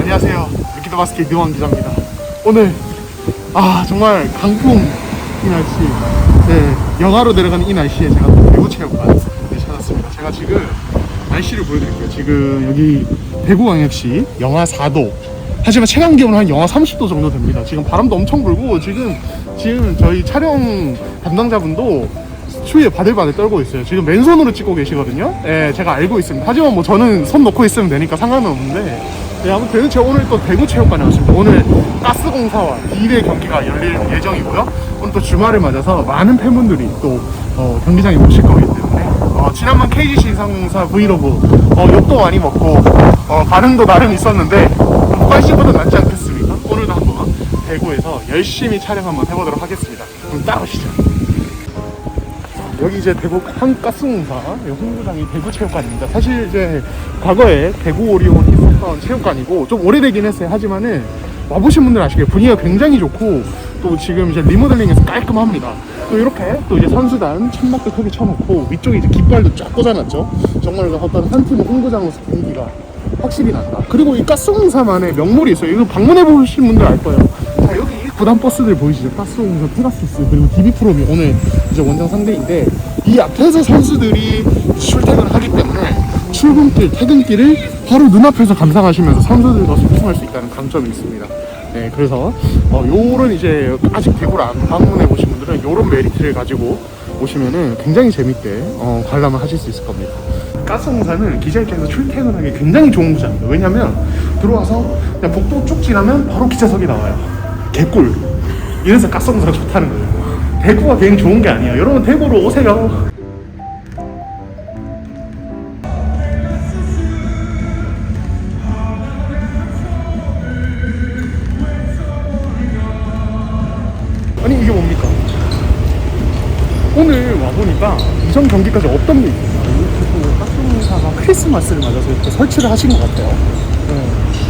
안녕하세요. 유키드 바스켓 유원 기자입니다. 오늘 아 정말 강풍 이 날씨, 네 영하로 내려가는 이 날씨에 제가 또 대구 체육관에 찾았습니다. 제가 지금 날씨를 보여드릴게요. 지금 여기 대구광역시 영하 4도. 하지만 체감 기온은 한 영하 30도 정도 됩니다. 지금 바람도 엄청 불고 지금 지금 저희 촬영 담당자분도 추위에 바들바들 떨고 있어요. 지금 맨손으로 찍고 계시거든요. 예, 제가 알고 있습니다. 하지만 뭐 저는 손 놓고 있으면 되니까 상관은 없는데. 네, 아무튼 제가 오늘 또 대구 체육관에 왔습니다. 오늘 가스공사와 D대 경기가 열릴 예정이고요. 오늘 또 주말을 맞아서 많은 팬분들이 또 어, 경기장에 오실 때문에 어, 지난번 KGC 인상공사 브이로그 어, 욕도 많이 먹고 어, 반응도 나름 있었는데 무관심보다 낫지 않겠습니까? 오늘도 한번 대구에서 열심히 촬영 한번 해보도록 하겠습니다. 그럼 따라오시죠. 여기 이제 대구 한가스공사 홍구장이 대구 체육관입니다. 사실 이제 과거에 대구 오리온이 있었던 체육관이고 좀 오래되긴 했어요. 하지만은 와보신 분들 아시겠 분위기가 굉장히 좋고 또 지금 이제 리모델링해서 깔끔합니다. 또 이렇게 또 이제 선수단 천막도 크게 쳐놓고 위쪽에 이제 깃발도 쫙 꽂아놨죠. 정말 어떤 한 팀의 홍구장으로서 분위기가 확실히 난다. 그리고 이 가스공사만의 명물이 있어요. 이거 방문해 보신 분들 알 거예요. 자 여기 구단 버스들 보이시죠? 가스공사 페가수스 그리고 DB 프롬이 오늘 이제 원정 상대인데 이 앞에서 선수들이 출퇴근을 하기 때문에 출근길, 퇴근길을 바로 눈앞에서 감상하시면서 선수들과 소통할 수 있다는 강점이 있습니다. 네, 그래서 어, 요런 이제 아직 대구를 안 방문해 보신 분들은 요런 메리트를 가지고 오시면은 굉장히 재밌게 어, 관람을 하실 수 있을 겁니다. 가스공사는 기자 입장에서 출퇴근하기 굉장히 좋은 구장입니다. 왜냐면 들어와서 그냥 복도 쭉 지나면 바로 기자석이 나와요. 개꿀. 이래서 가스공사가 좋다는 거예요. 대구가 그냥 좋은 게 아니에요. 여러분 대구로 오세요. 오늘 와보니까 이전 경기까지 없던 게 있어요. 이렇게 가스공사가 크리스마스를 맞아서 이렇게 설치를 하신 것 같아요. 네.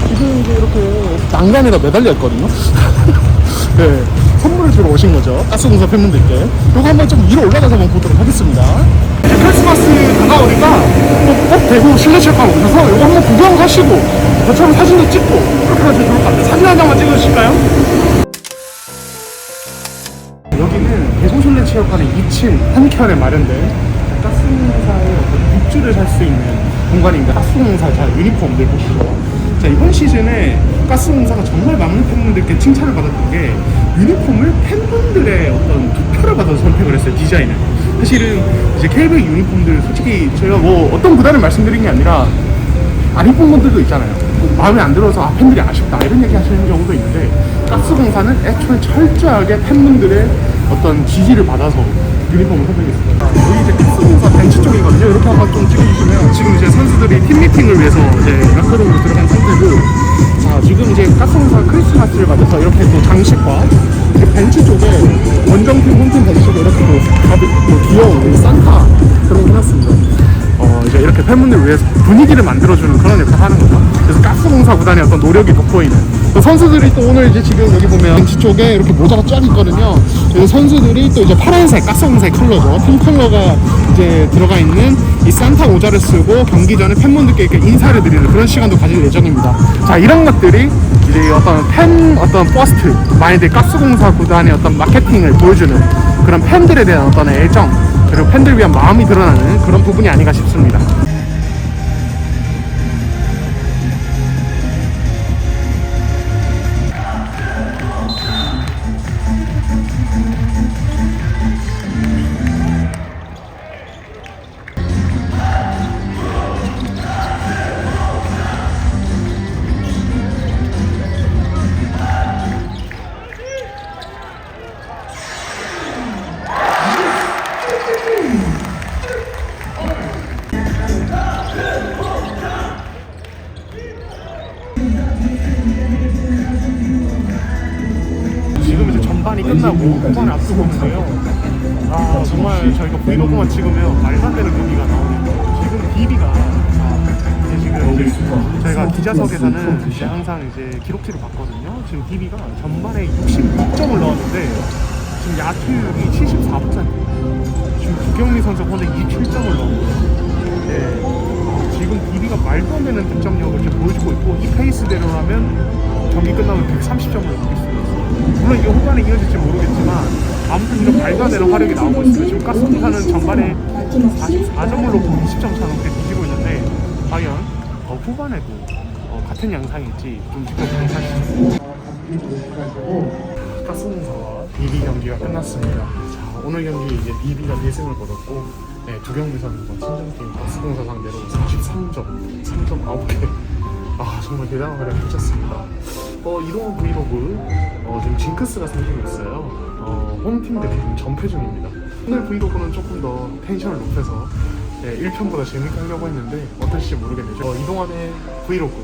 지금 이제 이렇게 난간에다 매달려 있거든요. 네. 선물을 주러 오신 거죠. 가스공사 팬분들께. 이거 한번 좀 위로 올라가서 한번 보도록 하겠습니다. 크리스마스 다가오니까 꼭 대구 실내체육관 오셔서 이거 한번 구경하시고 저처럼 사진도 찍고 그렇게 하시면 좋을 것 같아요. 사진 한 장만 찍어주실까요? 대구실내 체육관의 2층 한켠에 마련된 가스공사의 어떤 굿즈를 살 수 있는 공간입니다. 가스공사 자 유니폼들 보시죠. 자 이번 시즌에 가스공사가 정말 많은 팬분들께 칭찬을 받았던 게 유니폼을 팬분들의 어떤 투표를 받아서 선택을 했어요 디자인을. 사실은 이제 KBO 유니폼들 솔직히 제가 뭐 어떤 구단을 말씀드린 게 아니라 안 이쁜 분들도 있잖아요. 마음에 안 들어서 아 팬들이 아쉽다 이런 얘기 하시는 경우도 있는데 가스공사는 애초에 철저하게 팬분들의 어떤 지지를 받아서 유니폼을 선택했습니다. 여기 이제 가스공사 벤치 쪽이거든요. 이렇게 한번 좀 찍어주시면 지금 이제 선수들이 팀 미팅을 위해서 이제 라커룸으로 들어간 상태고 자 지금 이제 가스공사 크리스마스를 맞아서 이렇게 또 장식과 이렇게 벤치 쪽에 원정팀 홈팀 벤치 쪽에 이렇게 또, 가비, 또 귀여운 산타 그런 거 해놨습니다. 어, 이제 이렇게 팬분들 위해서 분위기를 만들어주는 그런 역할을 하는 거죠. 그래서 가스공사 구단의 어떤 노력이 돋보이는. 또 선수들이 또 오늘 이제 지금 여기 보면 벤치 쪽에 이렇게 모자가 쫙 있거든요. 그래서 선수들이 또 이제 파란색 가스공사의 컬러죠. 팀 컬러가 이제 들어가 있는 이 산타 모자를 쓰고 경기 전에 팬분들께 이렇게 인사를 드리는 그런 시간도 가질 예정입니다. 자, 이런 것들이 이제 어떤 팬 어떤 퍼스트 마인드 가스공사 구단의 어떤 마케팅을 보여주는 그런 팬들에 대한 어떤 애정 그리고 팬들 위한 마음이 드러나는 그런 부분이 아닌가 싶습니다. 끝나고 후반을 앞두고 있는데요. 아 정말 저희가 브이로그만 찍으면 말도 안 되는 경기가 나오네요. 지금 DB가 기자석에서는 이제 항상 이제 기록지를 봤거든요. 지금 DB가 전반에 66점을 넣었는데 지금 야투율이 74%. 지금 구경미 선수 오늘 27점을 넣었고요. 네. 지금 DB가 말도 안 되는 득점력을 지금 보여주고 있고 이 페이스대로라면 경기 끝나면 130점을 넘길 수 있어요. 물론 이게 후반에 이어질지 모르겠지만 아무튼 이런 발가되는 화력이 나오고 있어요. 지금 가스공사는 전반에 44점을 놓고 20점 차 넘게 뒤지고 있는데 과연 어, 후반에도 어, 같은 양상일지 좀 지켜보는 사실입니다. 가스공사와 비비 경기가 끝났습니다. 자, 오늘 경기 이제 비비가 4승을 거뒀고 네, 두경비 선수가 친정팀 가스공사 상대로 43점, 3점 9개 아 정말 대단한 활약 펼쳤습니다. 어, 이동원 브이로그 어, 지금 징크스가 생기고 있어요. 어, 홈팀 대표 지금 전패 중입니다. 오늘 브이로그는 조금 더 텐션을 높여서 네, 1편보다 재밌게 하려고 했는데 어떨지 모르겠네요. 어, 이동환의 브이로그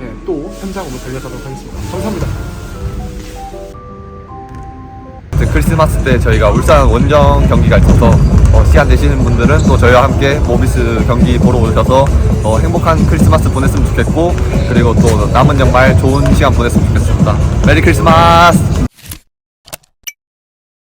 네, 또 현장으로 달려가도록 하겠습니다. 감사합니다. 크리스마스 때 저희가 울산 원정 경기가 있어서 어, 시간 되시는 분들은 또 저희와 함께 모비스 경기 보러 오셔서 어, 행복한 크리스마스 보냈으면 좋겠고 그리고 또 남은 연말 좋은 시간 보냈으면 좋겠습니다. 메리 크리스마스!